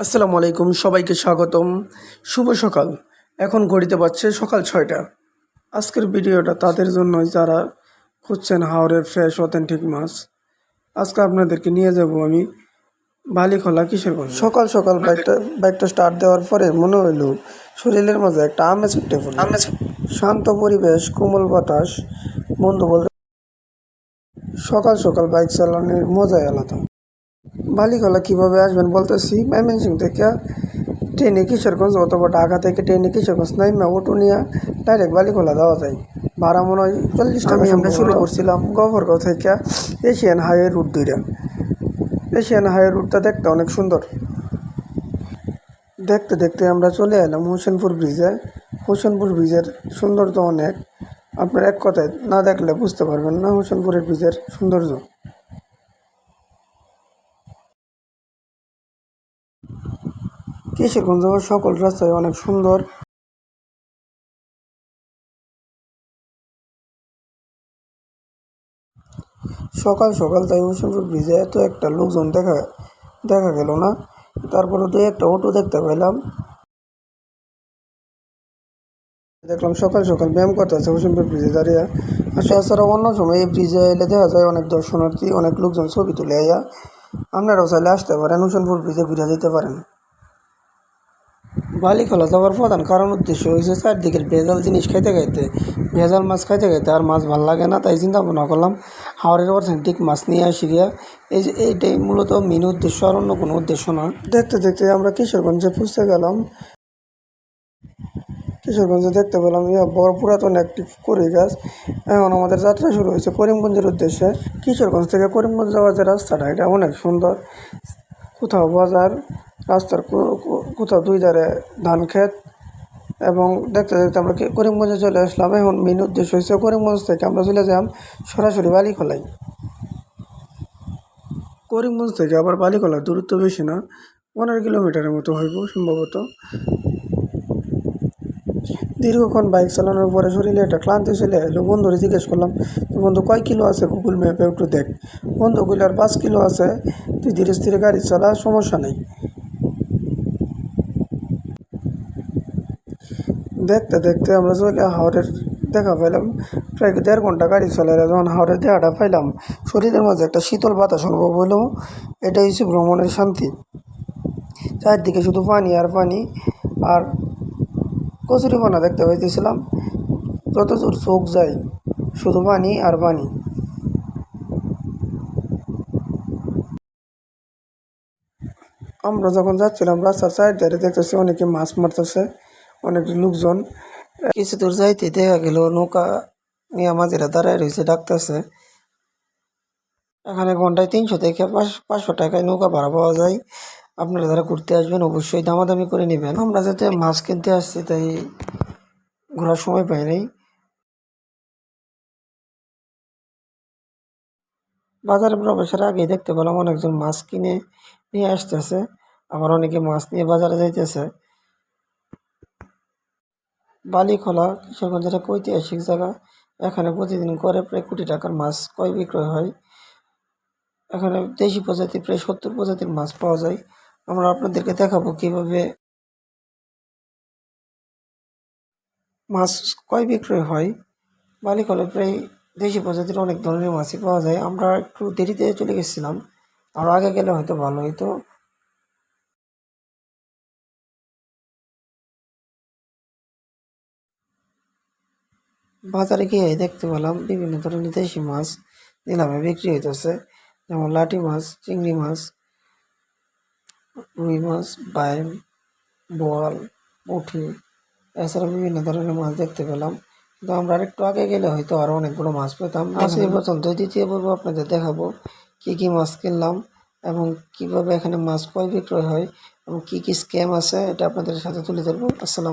আসসালামু আলাইকুম সবাইকে স্বাগতম। শুভ সকাল। এখন ঘড়িতে পাচ্ছে সকাল ছয়টা। আজকের ভিডিওটা তাদের জন্য যারা খুঁজছেন হাওড়ের ফ্রেশ অথেন্টিক মাছ আজকে আপনাদেরকে নিয়ে যাব আমি বালিখোলা কিশোরগঞ্জ। সকাল সকাল বাইকটা বাইকটা স্টার্ট দেওয়ার পরে মনে হইল শরীরের মাঝে একটা আমেজ উঠে পড়ল। শান্ত পরিবেশ কোমল বাতাস বন্ধু বলতে সকাল সকাল বাইক চালানোর মজাই আলাদা। বালিখোলা কীভাবে আসবেন বলতেছি ময়মনসিং থেকে ট্রেনে কিশোরগঞ্জ অথবা ঢাকা থেকে ট্রেনে কিশোরগঞ্জ নাইমা অটো নিয়ে ডাইরেক্ট বালিখোলা দেওয়া যায়। ভাড়া মনে হয় চল্লিশ টাকা আমরা শুরু করছিলাম গফরগাঁও থেকে এশিয়ান হাইওয়ে রুট দুইটা এশিয়ান হাইওয়ে রুটটা দেখতে অনেক সুন্দর। দেখতে দেখতে আমরা চলে এলাম হোসেনপুর ব্রিজে। হোসেনপুর ব্রিজের সৌন্দর্য অনেক। আপনার এক কথায় না দেখলে বুঝতে পারবেন না হোসেনপুরের ব্রিজের সৌন্দর্য। কিশোরগঞ্জ সকল রাস্তায় অনেক সুন্দর। সকাল সকাল তাই হোসেনপুর ব্রিজে এত একটা লোকজন দেখা দেখা গেল না। তারপরে দুই একটা অটো দেখতে পেলাম দেখলাম সকাল সকাল ব্যায়াম করতে আছে হোসেনপুর ব্রিজে দাঁড়িয়ে। আর তাছাড়া অন্য সময় এই ব্রিজে এলে দেখা যায় অনেক দর্শনার্থী, অনেক লোকজন ছবি তুলে আইয়া আপনারাও চাইলে আসতে পারেন হোসেনপুর ব্রিজে ঘুরে যেতে পারেন। বালিখোলা যাওয়ার প্রধান কারণ উদ্দেশ্য হয়েছে চারদিকের ভেজাল জিনিস খাইতে খাইতে। ভেজাল মাছ খাইতে খাইতে আর মাছ ভালো লাগে না, তাই চিন্তা ভাবনা করলাম হাওড়ের অথেন্টিক মাছ নিয়ে আসি গিয়া। এই যে এইটাই মূলত মেন উদ্দেশ্য আর অন্য কোনো উদ্দেশ্য না। দেখতে দেখতে আমরা কিশোরগঞ্জে পুষতে গেলাম। কিশোরগঞ্জে দেখতে পেলাম, ইয়া, বড় পুরাতন একটি কড়ি গাছ। এখন আমাদের যাত্রা শুরু হয়েছে করিমগঞ্জের উদ্দেশ্যে। কিশোরগঞ্জ থেকে করিমগঞ্জ যাওয়ার যে রাস্তাটা, এটা অনেক সুন্দর। কোথাও বাজার, রাস্তার কোথাও দুই ধারে ধান ক্ষেত এবং দেখতে দেখতে আমরা কি- করিমগঞ্জে চলে আসলাম। এখন মেন উদ্দেশ্য হয়েছে করিমগঞ্জ থেকে আমরা চলে যাম সরাসরি বালিখোলায় করিমগঞ্জ থেকে আবার বালিখোলার দূরত্ব বেশি না, পনেরো কিলোমিটারের মতো হইব সম্ভবত। দীর্ঘক্ষণ বাইক চালানোর পরে শরীরে একটা ক্লান্তি চলে এলো। বন্ধুরে জিজ্ঞেস করলাম বন্ধু, কয় কিলো আছে গুগল ম্যাপে একটু দেখ? বন্ধু আর পাঁচ কিলো আছে। তুই ধীরে স্থিরে গাড়ি চালা, সমস্যা নেই। দেখতে দেখতে আমরা চলে হাওড়ের দেখা পাইলাম প্রায় দেড় ঘণ্টা গাড়ি চালাইলে যখন হাওড়ের দেখাটা পাইলাম, শরীরের মাঝে একটা শীতল বাতাস অনুভব হইল এটা হচ্ছে ভ্রমণের শান্তি। চারদিকে শুধু পানি আর পানি, আর কচুরিপানা দেখতে পাইতেছিলাম। যত দূর চোখ যায়, শুধু পানি আর পানি। আমরা যখন যাচ্ছিলাম রাস্তার সাইড ধারে দেখতেছি অনেকে মাছ মারতেছে। অনেক লোকজন। কিছু দূর যাইতে দেখা গেল, নৌকা নিয়ে মাঝিরা দাঁড়ায় রয়েছে ডাকতেছে। এখানে ঘন্টায় তিনশো থেকে পাঁচ- পাঁচশো টাকায় নৌকা ভাড়া পাওয়া যায়। আপনারা যারা ঘুরতে আসবেন, অবশ্যই দামাদামি করে নেবেন। আমরা যাতে মাছ কিনতে আসছি, তাই ঘোরার সময় পাই নাই। বাজারে প্রবেশের আগে দেখতে পেলাম অনেকজন মাছ কিনে নিয়ে আসতেছে। আবার অনেকে মাছ নিয়ে বাজারে যাইতেছে। বালিখোলা কিশোরগঞ্জের এক ঐতিহাসিক জায়গা। এখানে প্রতিদিন করে প্রায় কোটি টাকার মাছ ক্রয় বিক্রয় হয়। এখানে দেশি প্রজাতি, প্রায় সত্তর প্রজাতির মাছ পাওয়া যায়। আমরা আপনাদেরকে দেখাবো কীভাবে মাছ ক্রয় বিক্রয় হয়। বালিখোলায় প্রায় দেশি প্রজাতির অনেক ধরনের মাছই পাওয়া যায়। আমরা একটু দেরিতে চলে গেছিলাম। আরও আগে গেলে হয়তো ভালো হতো বাজারে গিয়ে দেখতে পেলাম বিভিন্ন ধরনের দেশি মাছ নিলামে বিক্রি হইতেছে। যেমন লাটি মাছ চিংড়ি মাছ রুই মাছ বাইম বোয়াল পুঁটি এছাড়া বিভিন্ন ধরনের মাছ দেখতে পেলাম। কিন্তু আমরা আরেকটু আগে গেলে হয়তো আরও অনেকগুলো মাছ পেতাম। আজ এই পর্যন্ত দ্বিতীয় পর্ব আপনাদের দেখাবো কী কী মাছ কিনলাম এবং কীভাবে এখানে মাছ ক্রয় বিক্রয় হয় এবং কী কী স্ক্যাম আছে এটা আপনাদের সাথে তুলে ধরবো। আসসালাম